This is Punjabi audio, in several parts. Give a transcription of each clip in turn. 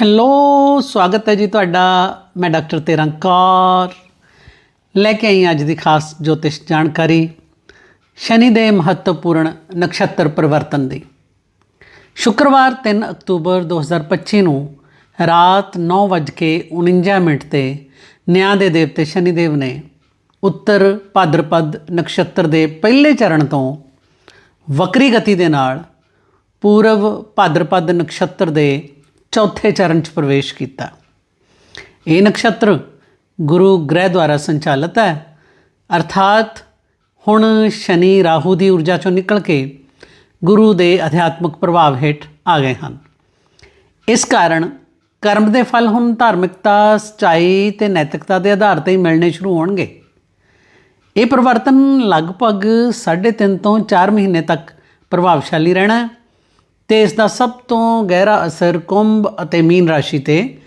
ਹੈਲੋ, ਸਵਾਗਤ ਹੈ ਜੀ ਤੁਹਾਡਾ। ਮੈਂ ਡਾਕਟਰ ਤੇਰੰਕਾਰ ਲੈ ਕੇ ਆਈ ਅੱਜ ਦੀ ਖਾਸ ਜੋਤਿਸ਼ ਜਾਣਕਾਰੀ। ਸ਼ਨੀ ਦੇ ਮਹੱਤਵਪੂਰਨ ਨਕਸ਼ਤਰ ਪਰਿਵਰਤਨ ਦੀ। ਸ਼ੁੱਕਰਵਾਰ 3 ਅਕਤੂਬਰ 2025 ਨੂੰ ਰਾਤ 9:49 ਮਿੰਟ ਤੇ ਨਿਆਂ ਦੇ ਦੇਵਤੇ ਸ਼ਨੀ ਦੇਵ ਨੇ ਉੱਤਰ ਭਾਦਰਪਦ ਨਕਸ਼ਤਰ ਦੇ ਪਹਿਲੇ ਚਰਨ ਤੋਂ ਵਕਰੀ ਗਤੀ ਦੇ ਨਾਲ ਪੂਰਬ ਭਾਦਰਪਦ ਨਕਸ਼ਤਰ ਦੇ ਚੌਥੇ ਚਰਨ 'ਚ ਪ੍ਰਵੇਸ਼ ਕੀਤਾ। ਇਹ ਨਕਸ਼ਤਰ ਗੁਰੂ ਗ੍ਰਹਿ ਦੁਆਰਾ ਸੰਚਾਲਿਤ ਹੈ। ਅਰਥਾਤ ਹੁਣ ਸ਼ਨੀ ਰਾਹੂ ਦੀ ਊਰਜਾ ਚੋਂ ਨਿਕਲ ਕੇ ਗੁਰੂ ਦੇ ਅਧਿਆਤਮਕ ਪ੍ਰਭਾਵ ਹੇਠ ਆ ਗਏ ਹਨ। ਇਸ ਕਾਰਨ ਕਰਮ ਦੇ ਫਲ ਹੁਣ ਧਾਰਮਿਕਤਾ, ਸਚਾਈ ਤੇ ਨੈਤਿਕਤਾ ਦੇ ਆਧਾਰ ਤੇ ਹੀ ਮਿਲਣੇ ਸ਼ੁਰੂ ਹੋਣਗੇ। ਇਹ ਪਰਿਵਰਤਨ ਲਗਭਗ 3.5 ਤੋਂ 4 ਮਹੀਨੇ ਤੱਕ ਪ੍ਰਭਾਵਸ਼ਾਲੀ ਰਹਿਣਾ ਹੈ। ਤੇ ਇਸ ਦਾ ਸਭ ਤੋਂ ਗਹਿਰਾ ਅਸਰ ਕੁੰਭ ਅਤੇ ਮੀਨ ਰਾਸ਼ੀ ਤੇ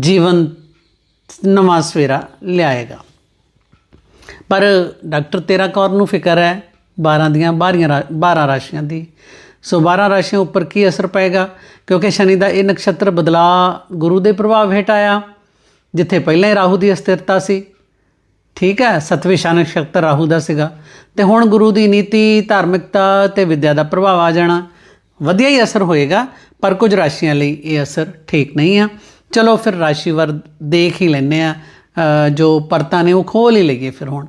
ਜੀਵਨ ਨਵਾਂ ਸਵੇਰਾ ਲਿਆਏਗਾ। ਪਰ ਡਾਕਟਰ ਤੇਰਾ ਕੌਰ ਨੂੰ ਫਿਕਰ ਹੈ 12 ਦੀਆਂ 12 12 ਰਾਸ਼ੀਆਂ ਦੀ। ਸੋ 12 ਰਾਸ਼ੀਆਂ ਉੱਪਰ ਕੀ ਅਸਰ ਪਏਗਾ? ਕਿਉਂਕਿ ਸ਼ਨੀ ਦਾ ਇਹ ਨਕਸ਼ਤਰ ਬਦਲਾ ਗੁਰੂ ਦੇ ਪ੍ਰਭਾਵ ਹੇਠ ਆਇਆ, ਜਿੱਥੇ ਪਹਿਲਾਂ ਹੀ ਰਾਹੂ ਦੀ ਅਸਥਿਰਤਾ ਸੀ। ਠੀਕ ਹੈ, ਸਤਵੇਂ ਸ਼ਾ ਨਕਸ਼ਤਰ ਰਾਹੂ ਦਾ ਸੀਗਾ। ਤੇ ਹੁਣ ਗੁਰੂ ਦੀ ਨੀਤੀ, ਧਾਰਮਿਕਤਾ ਤੇ ਵਿਦਿਆ ਦਾ ਪ੍ਰਭਾਵ ਆ ਜਾਣਾ। ਵਧੀਆ ਹੀ ਅਸਰ ਹੋਏਗਾ, ਪਰ ਕੁਝ ਰਾਸ਼ੀਆਂ ਲਈ ਇਹ ਅਸਰ ਠੀਕ ਨਹੀਂ ਆ। ਚਲੋ ਫਿਰ ਰਾਸ਼ੀ ਵਰ ਦੇਖ ਹੀ ਲੈਨੇ ਆ ਜੋ ਪਰਤਾਂ ਨੇ ਉਹ ਖੋਲ ਹੀ ਲਈਏ ਫਿਰ ਹੁਣ।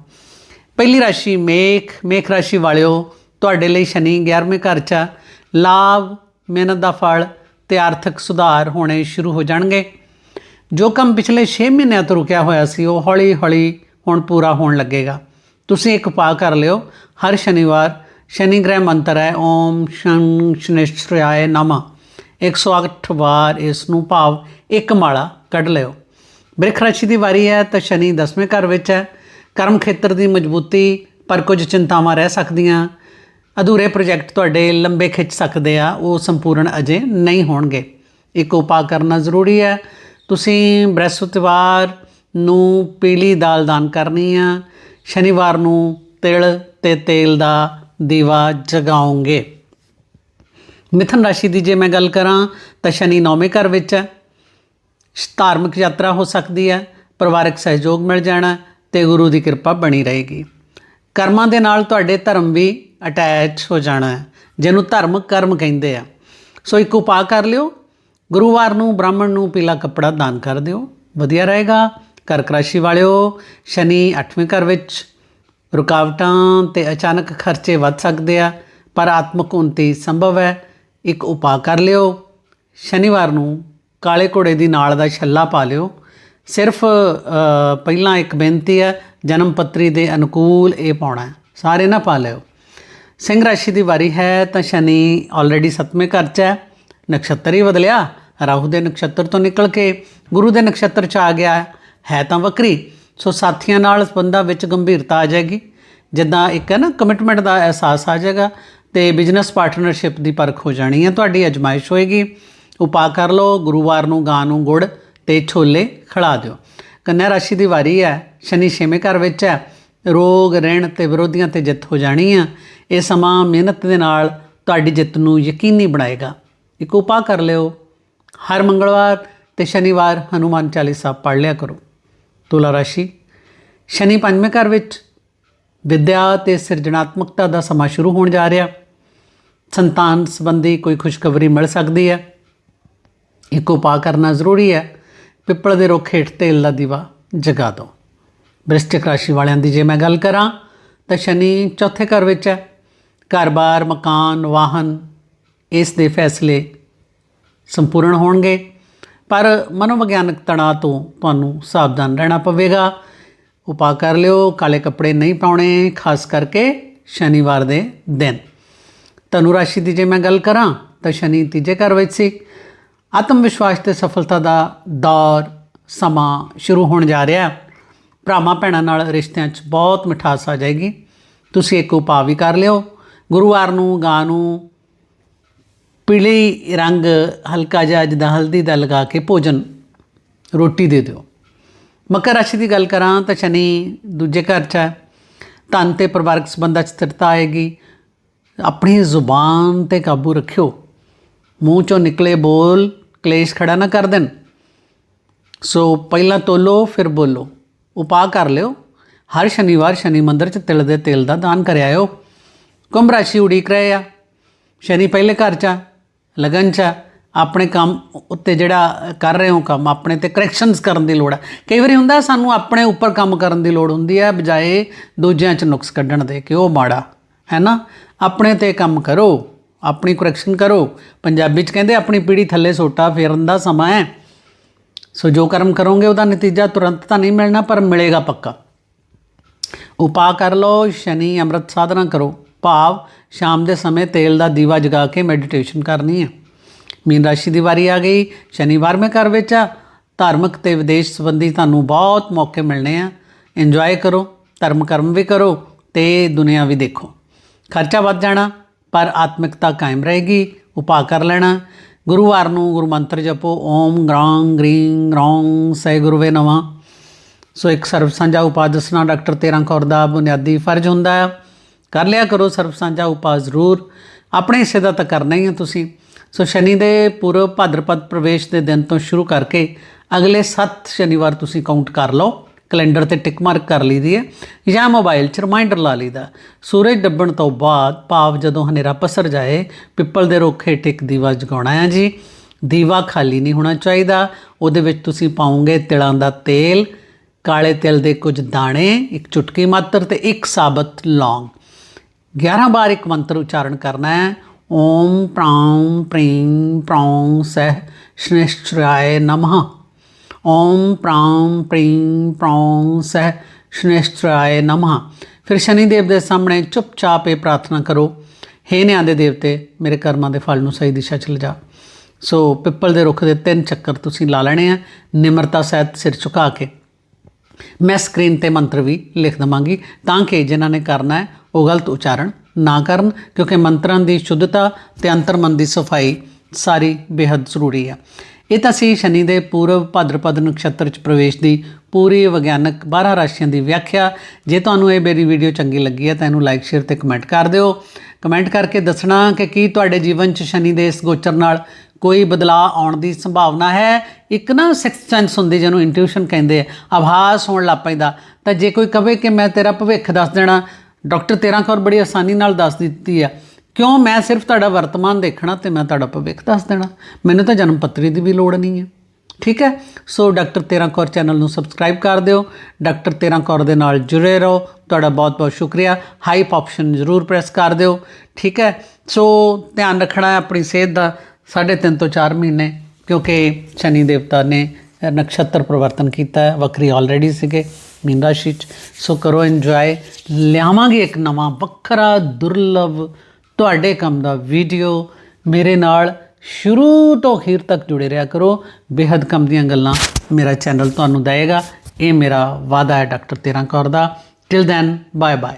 ਪਹਿਲੀ ਰਾਸ਼ੀ ਮੇਖ ਮੇਖ ਰਾਸ਼ੀ ਵਾਲਿਓ, ਤੁਹਾਡੇ ਲਈ ਸ਼ਨੀ 11ਵੇਂ ਘਰ 'ਚ ਆ। ਲਾਭ, ਮਿਹਨਤ ਦਾ ਫਲ ਤੇ ਆਰਥਿਕ ਸੁਧਾਰ ਹੋਣੇ ਸ਼ੁਰੂ ਹੋ ਜਾਣਗੇ। ਜੋ ਕੰਮ ਪਿਛਲੇ 6 ਮਹੀਨਿਆਂ ਤੋਂ ਰੁਕਿਆ ਹੋਇਆ ਸੀ, ਉਹ ਹੌਲੀ-ਹੌਲੀ ਹੁਣ ਪੂਰਾ ਹੋਣ ਲੱਗੇਗਾ। ਤੁਸੀਂ ਇੱਕ ਉਪਾਅ ਕਰ ਲਿਓ, ਹਰ ਸ਼ਨੀਵਾਰ ਸ਼ਨੀ ਗ੍ਰਹਿ ਮੰਤਰ ਹੈ ਓਮ ਸ਼ੰ ਸ਼ਨਿਸ਼੍ਰਯਾਏ ਨਮः 108 ਵਾਰ ਇਸ ਨੂੰ ਭਾਵ ਇੱਕ ਮਾਲਾ ਕੱਢ ਲਿਓ ਬ੍ਰਿਖ ਰਾਸ਼ੀ ਦੀ ਵਾਰੀ ਹੈ ਤਾਂ ਸ਼ਨੀ 10ਵੇਂ ਘਰ ਵਿੱਚ ਹੈ ਕਰਮ ਖੇਤਰ ਦੀ ਮਜ਼ਬੂਤੀ ਪਰ ਕੁਝ ਚਿੰਤਾਵਾਂ ਰਹਿ ਸਕਦੀਆਂ ਅਧੂਰੇ ਪ੍ਰੋਜੈਕਟ ਤੁਹਾਡੇ ਲੰਬੇ ਖਿੱਚ ਸਕਦੇ ਆ ਉਹ ਸੰਪੂਰਨ ਅਜੇ ਨਹੀਂ ਹੋਣਗੇ ਇੱਕ ਉਪਾਅ ਕਰਨਾ ਜ਼ਰੂਰੀ ਹੈ ਤੁਸੀਂ ਬ੍ਰਹਸਪਤਿਵਾਰ ਨੂੰ ਪੀਲੀ ਦਾਲ ਦਾਨ ਕਰਨੀ ਆ ਸ਼ਨੀਵਾਰ ਨੂੰ ਤਿਲ ਤੇ ਤੇਲ ਦਾ ਦੀਵਾ ਜਗਾਉਂਗੇ। ਮਿਥਨ ਰਾਸ਼ੀ ਦੀ ਜੇ ਮੈਂ ਗੱਲ ਕਰਾਂ, ਤਾਂ ਸ਼ਨੀ ਨੌਵੇਂ ਘਰ ਵਿੱਚ ਹੈ। ਧਾਰਮਿਕ ਯਾਤਰਾ ਹੋ ਸਕਦੀ ਹੈ, ਪਰਿਵਾਰਕ ਸਹਿਯੋਗ ਮਿਲ ਜਾਣਾ, ਤੇ ਗੁਰੂ ਦੀ ਕਿਰਪਾ ਬਣੀ ਰਹੇਗੀ। ਕਰਮਾਂ ਦੇ ਨਾਲ ਤੁਹਾਡੇ ਧਰਮ ਵੀ ਅਟੈਚ ਹੋ ਜਾਣਾ ਹੈ, ਜਿਹਨੂੰ ਧਰਮ ਕਰਮ ਕਹਿੰਦੇ ਆ। ਸੋ ਇੱਕ ਉਪਾਅ ਕਰ ਲਿਓ, ਗੁਰੂਵਾਰ ਨੂੰ, ਬ੍ਰਾਹਮਣ ਨੂੰ ਪੀਲਾ ਕੱਪੜਾ ਦਾਨ ਕਰ ਦਿਓ। ਵਧੀਆ ਰਹੇਗਾ। ਕਰਕ ਰਾਸ਼ੀ ਵਾਲਿਓ, ਸ਼ਨੀ 8ਵੇਂ ਘਰ ਵਿੱਚ ਰੁਕਾਵਟਾਂ ਤੇ ਅਚਾਨਕ ਖਰਚੇ ਵੱਧ ਸਕਦੇ ਆ, ਪਰ ਆਤਮਕ ਉਨਤੀ ਸੰਭਵ ਹੈ। ਇੱਕ ਉਪਾਅ ਕਰ ਲਿਓ। ਸ਼ਨੀਵਾਰ ਨੂੰ ਕਾਲੇ ਘੋੜੇ ਦੀ ਨਾਲ ਦਾ ਛੱਲਾ ਪਾ ਲਿਓ। ਸਿਰਫ ਪਹਿਲਾਂ ਇੱਕ ਬੇਨਤੀ ਹੈ, ਜਨਮ ਪੱਤਰੀ ਦੇ ਅਨੁਕੂਲ ਇਹ ਪਾਉਣਾ ਸਾਰੇ ਨਾ ਪਾ ਲਿਓ। ਸਿੰਘ ਰਾਸ਼ੀ ਦੀ ਵਾਰੀ ਹੈ ਤਾਂ ਸ਼ਨੀ ਆਲਰੇਡੀ 7ਵੇਂ ਘਰ 'ਚ ਹੈ। ਨਕਸ਼ਤਰ ਹੀ ਬਦਲਿਆ। ਰਾਹੂ ਦੇ ਨਕਸ਼ਤਰ ਤੋਂ ਨਿਕਲ ਕੇ ਗੁਰੂ ਦੇ ਨਕਸ਼ਤਰ 'ਚ ਆ ਗਿਆ। ਹੈ। ਹੈ ਤਾਂ ਵਕਰੀ ਸੋ ਸਾਥੀਆਂ ਨਾਲ ਸੰਬੰਧਾਂ ਵਿੱਚ ਗੰਭੀਰਤਾ ਆ ਜਾਏਗੀ। ਜਿੱਦਾਂ ਇੱਕ ਹੈ ਨਾ ਕਮਿਟਮੈਂਟ ਦਾ ਅਹਿਸਾਸ ਆ ਜਾਏਗਾ ਤੇ ਬਿਜ਼ਨਸ ਪਾਰਟਨਰਸ਼ਿਪ ਦੀ ਪਰਖ ਹੋ ਜਾਣੀ ਹੈ। ਤੁਹਾਡੀ ਅਜਮਾਇਸ਼ ਹੋਏਗੀ। ਉਪਾਅ ਕਰ ਲਓ, ਗੁਰੂਵਾਰ ਨੂੰ ਗਾਂ ਨੂੰ ਗੁੜ ਤੇ ਛੋਲੇ ਖਿਲਾ ਦਿਓ। ਕੰਨਿਆ ਰਾਸ਼ੀ ਦੀ ਵਾਰੀ ਹੈ, ਸ਼ਨੀ ਛੇਵੇਂ ਘਰ ਵਿੱਚ ਹੈ। ਰੋਗ ਰਹਿਣ ਤੇ ਵਿਰੋਧੀਆਂ ਤੇ ਜਿੱਤ ਹੋ ਜਾਣੀ ਆ ਇਹ ਸਮਾਂ ਮਿਹਨਤ ਦੇ ਨਾਲ ਤੁਹਾਡੀ ਜਿੱਤ ਨੂੰ ਯਕੀਨੀ ਬਣਾਏਗਾ। ਇੱਕ ਉਪਾਅ ਕਰ ਲਿਓ। ਹਰ ਮੰਗਲਵਾਰ ਤੇ ਸ਼ਨੀਵਾਰ ਹਨੂਮਾਨ ਚਾਲੀਸਾ ਪੜ੍ਹ ਲਿਆ ਕਰੋ। ਤੁਲਾ ਰਾਸ਼ੀ, ਸ਼ਨੀ ਪੰਜਵੇਂ ਘਰ ਵਿੱਚ ਵਿਦਿਆ ਤੇ ਸਿਰਜਣਾਤਮਕਤਾ ਦਾ ਸਮਾਂ ਸ਼ੁਰੂ ਹੋਣ ਜਾ ਰਿਹਾ। ਸੰਤਾਨ ਸੰਬੰਧੀ ਕੋਈ ਖੁਸ਼ਖਬਰੀ ਮਿਲ ਸਕਦੀ ਹੈ। ਇੱਕ ਉਪਾਅ ਕਰਨਾ ਜ਼ਰੂਰੀ ਹੈ। ਪਿੱਪਲ ਦੇ ਰੁੱਖ ਹੇਠ ਤੇਲ ਦਾ ਦੀਵਾ ਜਗਾ ਦਿਓ। ਬ੍ਰਿਸ਼ਟਿਕ ਰਾਸ਼ੀ ਵਾਲਿਆਂ ਦੀ ਜੇ ਮੈਂ ਗੱਲ ਕਰਾਂ, ਤਾਂ ਸ਼ਨੀ ਚੌਥੇ ਘਰ ਵਿੱਚ ਹੈ। ਘਰ-ਬਾਰ, ਮਕਾਨ, ਵਾਹਨ ਇਸ ਦੇ ਫੈਸਲੇ ਸੰਪੂਰਨ ਹੋਣਗੇ। ਪਰ ਮਨੋਵਿਗਿਆਨਕ ਤਣਾਅ ਤੋਂ ਤੁਹਾਨੂੰ ਸਾਵਧਾਨ ਰਹਿਣਾ ਪਵੇਗਾ। ਉਪਾਅ ਕਰ ਲਿਓ, ਕਾਲੇ ਕੱਪੜੇ ਨਹੀਂ ਪਾਉਣੇ, ਖਾਸ ਕਰਕੇ ਸ਼ਨੀਵਾਰ ਦੇ ਦਿਨ। ਧਨੁ ਰਾਸ਼ੀ ਦੀ ਜੇ ਮੈਂ ਗੱਲ ਕਰਾਂ, ਤਾਂ ਸ਼ਨੀ ਤੀਜੇ ਘਰ ਵਿੱਚ ਸੀ। ਆਤਮ ਵਿਸ਼ਵਾਸ ਤੇ ਸਫਲਤਾ ਦਾ ਦੌਰ, ਸਮਾਂ ਸ਼ੁਰੂ ਹੋਣ ਜਾ ਰਿਹਾ। ਹੈ ਭਰਾਵਾਂ ਭੈਣਾਂ ਨਾਲ ਰਿਸ਼ਤਿਆਂ 'ਚ ਬਹੁਤ ਮਿਠਾਸ ਆ ਜਾਏਗੀ। ਤੁਸੀਂ ਇੱਕ ਉਪਾਅ ਵੀ ਕਰ ਲਿਓ। ਗੁਰੂਵਾਰ ਨੂੰ, ਗਾਂ ਨੂੰ ਪੀਲੀ ਰੰਗ ਹਲਕਾ ਜਿਹਾ ਜਿੱਦਾਂ ਹਲਦੀ ਦਾ ਲਗਾ ਕੇ ਭੋਜਨ ਰੋਟੀ ਦੇ ਦਿਓ। ਮਕਰ ਰਾਸ਼ੀ ਦੀ ਗੱਲ ਕਰਾਂ ਤਾਂ ਸ਼ਨੀ ਦੂਜੇ ਘਰ 'ਚ ਹੈ। ਧਨ ਤੇ ਪਰਿਵਾਰਕ ਸੰਬੰਧਾਂ 'ਚ ਸਥਿਰਤਾ ਆਏਗੀ। ਆਪਣੀ ਜ਼ੁਬਾਨ ਤੇ ਕਾਬੂ ਰੱਖਿਓ। ਮੂੰਹ ਚੋਂ ਨਿਕਲੇ ਬੋਲ ਕਲੇਸ਼ ਖੜਾ ਨਾ ਕਰ ਦੇਣ। ਸੋ ਪਹਿਲਾਂ ਤੋਲੋ ਫਿਰ ਬੋਲੋ। ਉਪਾਅ ਕਰ ਲਿਓ। ਹਰ ਸ਼ਨੀਵਾਰ ਸ਼ਨੀ ਮੰਦਰ ਚ ਤਿਲ ਦੇ ਤੇਲ ਦਾ ਦਾਨ ਕਰ ਆਇਓ ਕੁੰਭ ਰਾਸ਼ੀ ਉਡੀਕ ਰਹੇ ਆ। ਸ਼ਨੀ ਪਹਿਲੇ ਘਰ ਚ ਆ, ਲਗਨ ਚ ਆ, ਆਪਣੇ ਕੰਮ ਉੱਤੇ ਜਿਹੜਾ ਕਰ ਰਹੇ ਹੋ ਕੰਮ ਆਪਣੇ ਤੇ ਕਰੈਕਸ਼ਨਸ ਕਰਨ ਦੀ ਲੋੜ ਹੈ ਕਈ ਵਾਰੀ ਹੁੰਦਾ ਸਾਨੂੰ ਆਪਣੇ ਉੱਪਰ ਕੰਮ ਕਰਨ ਦੀ ਲੋੜ ਹੁੰਦੀ ਹੈ ਬਜਾਏ ਦੂਜਿਆਂ 'ਚ ਨੁਕਸ ਕੱਢਣ ਦੇ ਕਿ ਉਹ ਮਾੜਾ ਹੈ ਨਾ? ਆਪਣੇ ਤੇ ਕੰਮ ਕਰੋ ਆਪਣੀ ਕਰੈਕਸ਼ਨ ਕਰੋ। ਪੰਜਾਬੀ 'ਚ ਕਹਿੰਦੇ ਆਪਣੀ ਪੀੜੀ ਥੱਲੇ ਸੋਟਾ ਫੇਰਨ ਦਾ ਸਮਾਂ ਹੈ। ਸੋ ਜੋ ਕਰਮ ਕਰੋਗੇ ਉਹਦਾ ਨਤੀਜਾ ਤੁਰੰਤ ਤਾਂ ਨਹੀਂ ਮਿਲਣਾ ਪਰ ਮਿਲੇਗਾ ਪੱਕਾ। ਉਪਾਅ ਕਰ ਲਓ ਸ਼ਨੀ ਅੰਮ੍ਰਿਤ ਸਾਧਨਾ ਕਰੋ। ਭਾਵ ਸ਼ਾਮ ਦੇ ਸਮੇਂ ਤੇਲ ਦਾ ਦੀਵਾ ਜਗਾ ਕੇ ਮੈਡੀਟੇਸ਼ਨ ਕਰਨੀ ਹੈ ਮੀਨ ਰਾਸ਼ੀ ਦੀ ਵਾਰੀ ਆ ਗਈ, ਸ਼ਨੀਵਾਰ ਮੈਂ ਘਰ ਵਿੱਚ ਆ। ਧਾਰਮਿਕ ਤੇ ਵਿਦੇਸ਼ ਸੰਬੰਧੀ ਤੁਹਾਨੂੰ ਬਹੁਤ ਮੌਕੇ ਮਿਲਣੇ ਆ। ਇੰਜੋਏ ਕਰੋ ਧਰਮ ਕਰਮ ਵੀ ਕਰੋ ਤੇ ਦੁਨੀਆ ਵੀ ਦੇਖੋ। ਖਰਚਾ ਵੱਧ ਜਾਣਾ, ਪਰ ਆਤਮਿਕਤਾ ਕਾਇਮ ਰਹੇਗੀ, ਉਪਾਅ ਕਰ ਲੈਣਾ। ਗੁਰੂਵਾਰ ਨੂੰ ਗੁਰੂ ਮੰਤਰ ਜਪੋ, ਓਮ ਗ੍ਰਾਂਗ ਗ੍ਰੀਂ ਗ੍ਰੌਂਗ ਸੈ ਗੁਰਵੇ ਨਮः। ਸੋ ਇੱਕ ਸਰਬ ਸਾਂਝਾ ਉਪਾਅ ਦੱਸਣਾ ਡਾਕਟਰ ਤੇਰਾਂ ਕੌਰ ਦਾ ਬੁਨਿਆਦੀ ਫਰਜ਼ ਹੁੰਦਾ ਹੈ ਕਰ ਲਿਆ ਕਰੋ, ਸਰਬ ਸਾਂਝਾ ਉਪਾਅ ਜ਼ਰੂਰ। ਆਪਣੇ ਹਿੱਸੇ ਦਾ ਤਾਂ ਕਰਨਾ ਹੀ ਹੈ ਤੁਸੀਂ। ਸੋ ਸ਼ਨੀ ਦੇ ਪੂਰਵ ਭਾਦਰਪਦ ਪ੍ਰਵੇਸ਼ ਦੇ ਦਿਨ ਤੋਂ ਸ਼ੁਰੂ ਕਰਕੇ ਅਗਲੇ 7 ਸ਼ਨੀਵਾਰ ਤੁਸੀਂ ਕਾਊਂਟ ਕਰ ਲਓ। ਕੈਲੰਡਰ ਤੇ ਟਿਕ ਮਾਰਕ ਕਰ ਲਈਦੀ ਹੈ ਜਾਂ ਮੋਬਾਈਲ 'ਚ ਰਿਮਾਈਂਡਰ ਲਾ ਲਈਦਾ। ਸੂਰਜ ਡੱਬਣ ਤੋਂ ਬਾਅਦ ਭਾਵ ਜਦੋਂ ਹਨੇਰਾ ਪਸਰ ਜਾਏ, ਪਿੱਪਲ ਦੇ ਰੁੱਖ ਹੇਠ ਇੱਕ ਦੀਵਾ ਜਗਾਉਣਾ ਹੈ ਜੀ। ਦੀਵਾ ਖਾਲੀ ਨਹੀਂ ਹੋਣਾ ਚਾਹੀਦਾ। ਉਹਦੇ ਵਿੱਚ ਤੁਸੀਂ ਪਾਉਂਗੇ ਤਿਲਾਂ ਦਾ ਤੇਲ, ਕਾਲੇ ਤਿਲ ਦੇ ਕੁਝ ਦਾਣੇ, ਇੱਕ ਚੁਟਕੀ ਮਾਤਰ ਤੇ ਇੱਕ ਸਾਬਤ ਲੌਂਗ। 11 ਵਾਰ ਇੱਕ ਮੰਤਰ ਉਚਾਰਨ ਕਰਨਾ ਹੈ। ਓਮ ਪ੍ਰਾਮ ਪ੍ਰੀਂ ਪ੍ਰੌਂ ਸਹਿ ਸ਼ਨਿਸ਼ਚਰਾਏ ਨਮః। ਓਮ ਪ੍ਰਾਮ ਪ੍ਰੀਂ ਪ੍ਰੌਂ ਸਹਿ ਸ਼ਨੇਸ਼ਚਰਾਏ ਨਮః। ਫਿਰ ਸ਼ਨੀ ਦੇਵ ਦੇ ਸਾਹਮਣੇ ਚੁੱਪਚਾਪ ਇਹ ਪ੍ਰਾਰਥਨਾ ਕਰੋ, ਹੇ ਨਿਆਂ ਦੇ ਦੇਵਤੇ, ਮੇਰੇ ਕਰਮਾਂ ਦੇ ਫਲ ਨੂੰ ਸਹੀ ਦਿਸ਼ਾ 'ਚ ਲਿਜਾ ਸੋ ਪਿੱਪਲ ਦੇ ਰੁੱਖ ਦੇ ਤਿੰਨ ਚੱਕਰ ਤੁਸੀਂ ਲਾ ਲੈਣੇ ਆ, ਨਿਮਰਤਾ ਸਹਿਤ ਸਿਰ ਝੁਕਾ ਕੇ। ਮੈਂ ਸਕਰੀਨ ਤੇ ਮੰਤਰ ਵੀ ਲਿਖ ਦਵਾਂਗੀ, ਤਾਂ ਕਿ ਜਿਨ੍ਹਾਂ ਨੇ ਕਰਨਾ ਹੈ ਉਹ ਗਲਤ ਉਚਾਰਨ ਨਾ ਕਰਨ, ਕਿਉਂਕਿ ਮੰਤਰਾਂ ਦੀ ਸ਼ੁੱਧਤਾ ਤੇ ਅੰਤਰਮਨ ਦੀ ਸਫ਼ਾਈ ਸਾਰੀ ਬੇहद ਜ਼ਰੂਰੀ ਆ ਇਹ ਤਾਂ ਸੀ ਸ਼ਨੀ ਦੇ ਪੂਰਵ ਭਾਦਰਪਦ ਨਕਸ਼ਤਰ ਚ ਪ੍ਰਵੇਸ਼ ਦੀ ਪੂਰੀ ਵਿਗਿਆਨਕ 12 ਰਾਸ਼ੀਆਂ ਦੀ ਵਿਆਖਿਆ। ਜੇ ਤੁਹਾਨੂੰ ਇਹ ਮੇਰੀ ਵੀਡੀਓ ਚੰਗੀ ਲੱਗੀ ਹੈ ਤਾਂ ਇਹਨੂੰ ਲਾਈਕ ਸ਼ੇਅਰ ਤੇ ਕਮੈਂਟ ਕਰ ਦਿਓ। ਕਮੈਂਟ ਕਰਕੇ ਦੱਸਣਾ ਕਿ ਕੀ ਤੁਹਾਡੇ ਜੀਵਨ ਚ ਸ਼ਨੀ ਦੇ ਇਸ ਗੋਚਰ ਨਾਲ ਕੋਈ ਬਦਲਾਅ ਆਉਣ ਦੀ ਸੰਭਾਵਨਾ ਹੈ? ਇੱਕ ਨਾ ਸਿਕਸਥ ਸੈਂਸ ਹੁੰਦੀ ਜਿਹਨੂੰ ਇੰਟੂਇਸ਼ਨ ਕਹਿੰਦੇ ਆ। ਆਭਾਸ ਹੋਣ ਲੱਗ ਪੈਂਦਾ। ਤਾਂ ਜੇ ਕੋਈ ਕਵੇ ਕਿ ਮੈਂ ਤੇਰਾ ਭਵਿੱਖ ਦੱਸ ਦੇਣਾ ਡਾਕਟਰ ਤੇਰਾ ਕੌਰ ਬੜੀ ਆਸਾਨੀ ਨਾਲ ਦੱਸ ਦਿੱਤੀ ਆ। ਕਿਉਂ ਮੈਂ ਸਿਰਫ ਤੁਹਾਡਾ ਵਰਤਮਾਨ ਦੇਖਣਾ ਤੇ ਮੈਂ ਤੁਹਾਡਾ ਭਵਿੱਖ ਦੱਸ ਦੇਣਾ? ਮੈਨੂੰ ਤਾਂ ਜਨਮ ਪੱਤਰੀ ਦੀ ਵੀ ਲੋੜ ਨਹੀਂ ਹੈ। ਠੀਕ ਹੈ? ਸੋ ਡਾਕਟਰ ਤੇਰਾ ਕੌਰ ਚੈਨਲ ਨੂੰ ਸਬਸਕ੍ਰਾਈਬ ਕਰ ਦਿਓ। ਡਾਕਟਰ ਤੇਰਾ ਕੌਰ ਦੇ ਨਾਲ ਜੁੜੇ ਰਹੋ। ਤੁਹਾਡਾ ਬਹੁਤ ਬਹੁਤ ਸ਼ੁਕਰੀਆ। ਹਾਈਪ ਆਪਸ਼ਨ ਜ਼ਰੂਰ ਪ੍ਰੈਸ ਕਰ ਦਿਓ। ਠੀਕ ਹੈ? ਸੋ ਧਿਆਨ ਰੱਖਣਾ ਹੈ ਆਪਣੀ ਸਿਹਤ ਦਾ ਸਾਢੇ ਤਿੰਨ ਤੋਂ 4 ਮਹੀਨੇ, ਕਿਉਂਕਿ ਸ਼ਨੀ ਦੇਵਤਾ ਨੇ ਨਕਸ਼ਤਰ ਪਰਿਵਰਤਨ ਕੀਤਾ ਹੈ। ਵੱਖਰੀ ਆਲਰੇਡੀ ਸੀਗੇ। ਮੀਨ ਰਾਸ਼ੀ ਚ ਸੋ ਕਰੋ ਇੰਜੋਏ ਲਿਆਵਾਂਗੇ ਇੱਕ ਨਵਾਂ ਵੱਖਰਾ, ਦੁਰਲਭ ਤੁਹਾਡੇ ਕੰਮ ਦਾ ਵੀਡੀਓ ਮੇਰੇ ਨਾਲ ਸ਼ੁਰੂ ਤੋਂ ਅਖੀਰ ਤੱਕ ਜੁੜੇ ਰਿਹਾ ਕਰੋ। ਬੇहद ਕੰਮ ਦੀਆਂ ਗੱਲਾਂ ਮੇਰਾ ਚੈਨਲ ਤੁਹਾਨੂੰ ਦੇਗਾ ਇਹ ਮੇਰਾ ਵਾਅਦਾ ਹੈ ਡਾਕਟਰ ਤੇਰਾਂ ਕੌਰ ਦਾ। Till then bye bye